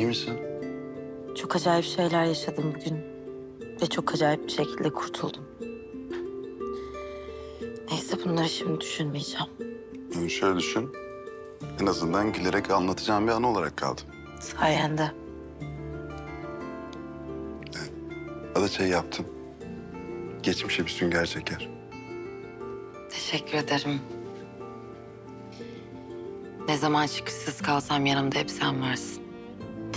İyi misin? Çok acayip şeyler yaşadım bugün. Ve çok acayip bir şekilde kurtuldum. Neyse bunları şimdi düşünmeyeceğim. Yani şöyle düşün. En azından gülerek anlatacağım bir an olarak kaldı. Sayende. Ya da şey yaptın. Geçmişe bir sünger çeker. Teşekkür ederim. Ne zaman çıkışsız kalsam yanımda hep sen varsın.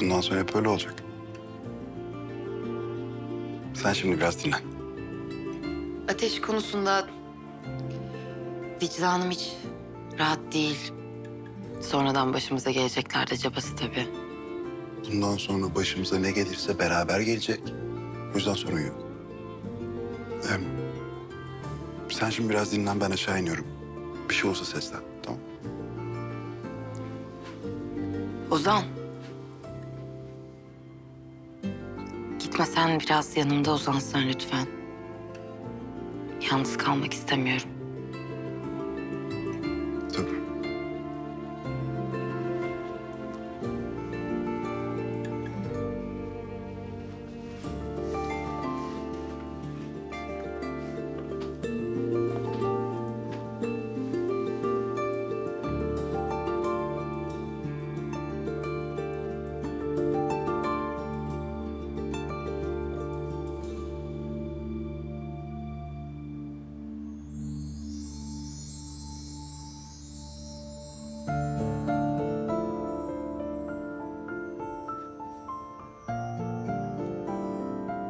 Bundan sonra hep öyle olacak. Sen şimdi biraz dinlen. Ateş konusunda vicdanım hiç rahat değil. Sonradan başımıza gelecekler de cabası tabii. Bundan sonra başımıza ne gelirse beraber gelecek. O yüzden sorun yok. Hem sen şimdi biraz dinlen ben aşağı iniyorum. Bir şey olsa seslen tamam Ozan. Gitmesen biraz yanımda uzansan lütfen. Yalnız kalmak istemiyorum.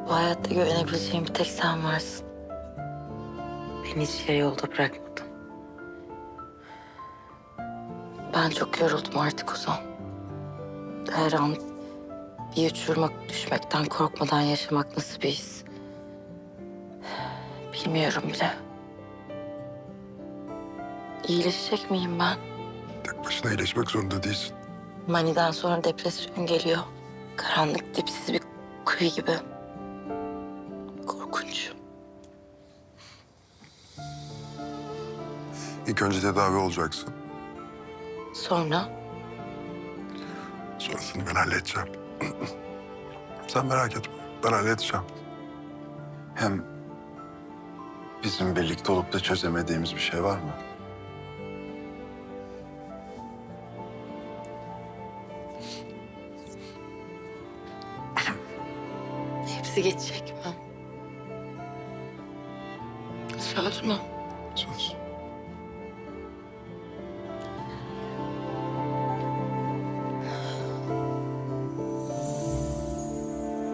Bu hayatta güvenebileceğim bir tek sen varsın. Beni hiç yarı yolda bırakmadın. Ben çok yoruldum artık Ozan. Her an bir uçuruma düşmekten korkmadan yaşamak nasıl bir his? Bilmiyorum bile. İyileşecek miyim ben? Tek başına iyileşmek zorunda değilsin. Maniden sonra depresyon geliyor. Karanlık, dipsiz bir kuyu gibi. Korkunç. İlk önce tedavi olacaksın. Sonra Sonrasını ben halledeceğim. Sen merak etme. Ben halledeceğim. Hem bizim birlikte olup da çözemediğimiz bir şey var mı? hepsi geçecek Söz mü?